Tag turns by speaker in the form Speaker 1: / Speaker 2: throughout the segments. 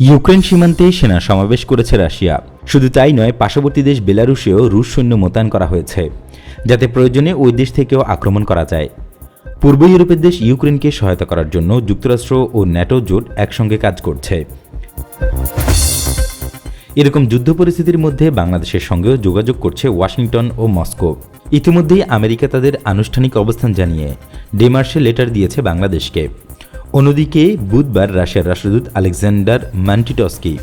Speaker 1: Ukraine সীমান্তে সেনা সমাবেশ করেছে রাশিয়া। শুধু তাই নয়, পার্শ্ববর্তী দেশ বেলারুশেও রুশ সৈন্য মোতায়েন করা হয়েছে, যাতে প্রয়োজনে ওই দেশ থেকেও আক্রমণ করা যায়। পূর্ব ইউরোপের দেশ ইউক্রেনকে সহায়তা করার জন্য যুক্তরাষ্ট্র ও ন্যাটো জোট একসঙ্গে কাজ করছে। এরকম যুদ্ধ পরিস্থিতির মধ্যে বাংলাদেশের সঙ্গেও যোগাযোগ করছে ওয়াশিংটন ও মস্কো। ইতিমধ্যেই আমেরিকা তাদের আনুষ্ঠানিক অবস্থান জানিয়ে ডেমার্সে লেটার দিয়েছে বাংলাদেশকে। অন্যদিকে বুধবার রাশিয়ার রাষ্ট্রদূত আলেকজান্ডার মান্টিটস্কি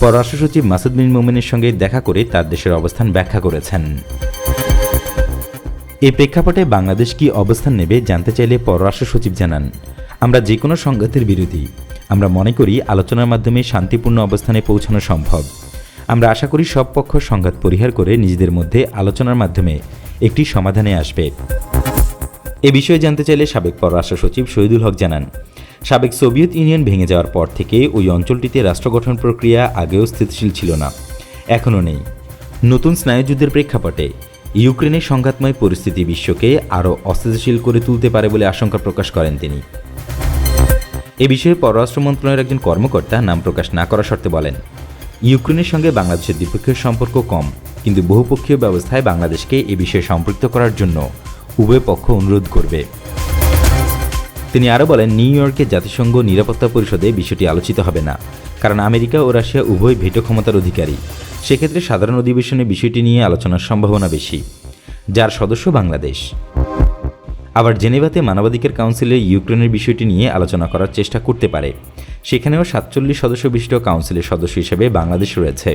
Speaker 1: পররাষ্ট্র সচিব মাসুদ বিন মোমেনের সঙ্গে দেখা করে তার দেশের অবস্থান ব্যাখ্যা করেছেন। এ প্রেক্ষাপটে বাংলাদেশ কি অবস্থান নেবে জানতে চাইলে পররাষ্ট্র সচিব জানান, আমরা যে কোনো সংঘাতের বিরোধী। আমরা মনে করি আলোচনার মাধ্যমে শান্তিপূর্ণ অবস্থানে পৌঁছানো সম্ভব। আমরা আশা করি সব পক্ষ সংঘাত পরিহার করে নিজেদের মধ্যে আলোচনার মাধ্যমে একটি সমাধানে আসবে। এ বিষয়ে জানতে চাইলে সাবেক পররাষ্ট্র সচিব শহীদুল হক জানান সাবেক সোভিয়েত ইউনিয়ন ভেঙে যাওয়ার পর থেকে ওই অঞ্চলটিতে রাষ্ট্র গঠন প্রক্রিয়া আগেও স্থিতিশীল ছিল না। এখনও নেই। নতুন স্নায়ুযুদ্ধের প্রেক্ষাপটে ইউক্রেনের সংঘাতময় পরিস্থিতি বিশ্বকে আরও অস্থিতিশীল করে তুলতে পারে বলে আশঙ্কা প্রকাশ করেন তিনি। এ বিষয়ে পররাষ্ট্র মন্ত্রণালয়ের একজন কর্মকর্তা নাম প্রকাশ না করা শর্তে বলেন, ইউক্রেনের সঙ্গে বাংলাদেশের দ্বিপক্ষীয় সম্পর্ক কম, কিন্তু বহুপক্ষীয় ব্যবস্থায় বাংলাদেশকে এ বিষয়ে সম্পৃক্ত করার জন্য উভয় পক্ষ অনুরোধ করবে। তিনি আরও বলেন, নিউ ইয়র্কে জাতিসংঘ নিরাপত্তা পরিষদে বিষয়টি আলোচিত হবে না, কারণ আমেরিকা ও রাশিয়া উভয় ভেটো ক্ষমতার অধিকারী। সেক্ষেত্রে সাধারণ অধিবেশনে বিষয়টি নিয়ে আলোচনার সম্ভাবনা বেশি। যার সদস্য বাংলাদেশ। আবার জেনেভাতে মানবাধিকার কাউন্সিলে ইউক্রেনের বিষয়টি নিয়ে আলোচনা করার চেষ্টা করতে পারে। সেখানেও সাতচল্লিশ সদস্য বিশিষ্ট কাউন্সিলের সদস্য হিসেবে বাংলাদেশ রয়েছে।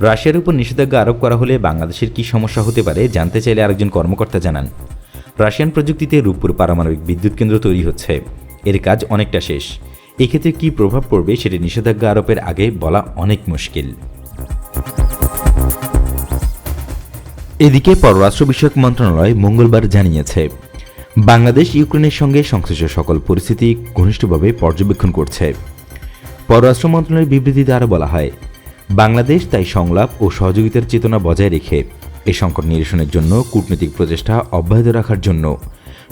Speaker 1: রাশিয়ার উপর নিষেধাজ্ঞা আরোপ করা হলে বাংলাদেশের কী সমস্যা হতে পারে জানতে চাইলে আরেকজন কর্মকর্তা জানান। রাশিয়ান প্রযুক্তিতে রূপপুর পারমাণবিক বিদ্যুৎ কেন্দ্র তৈরি হচ্ছে। এর কাজ অনেকটা শেষ। এক্ষেত্রে কী প্রভাব পড়বে সেটি নিষেধাজ্ঞা আরোপের আগে বলা অনেক মুশকিল। এদিকে পররাষ্ট্র বিষয়ক মন্ত্রণালয় মঙ্গলবার জানিয়েছে, বাংলাদেশ ইউক্রেনের সঙ্গে সংশ্লিষ্ট সকল পরিস্থিতি ঘনিষ্ঠভাবে পর্যবেক্ষণ করছে। পররাষ্ট্র মন্ত্রণালয়ের বিবৃতিতে আরও বলা হয়, বাংলাদেশ তাই সংলাপ ও সহযোগিতার চেতনা বজায় রেখে এই সংকট নিরসনের জন্য কূটনৈতিক প্রচেষ্টা অব্যাহত রাখার জন্য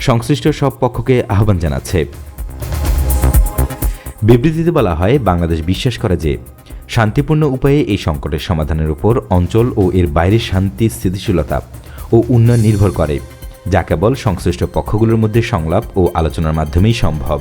Speaker 1: সংশ্লিষ্ট সব পক্ষকে আহ্বান জানাচ্ছে। বিবৃতিতে বলা হয়, বাংলাদেশ বিশ্বাস করে যে শান্তিপূর্ণ উপায়ে এই সংকটের সমাধানের উপর অঞ্চল ও এর বাইরের শান্তি, স্থিতিশীলতা ও উন্নয়ন নির্ভর করে, যা কেবল সংশ্লিষ্ট পক্ষগুলোর মধ্যে সংলাপ ও আলোচনার মাধ্যমেই সম্ভব।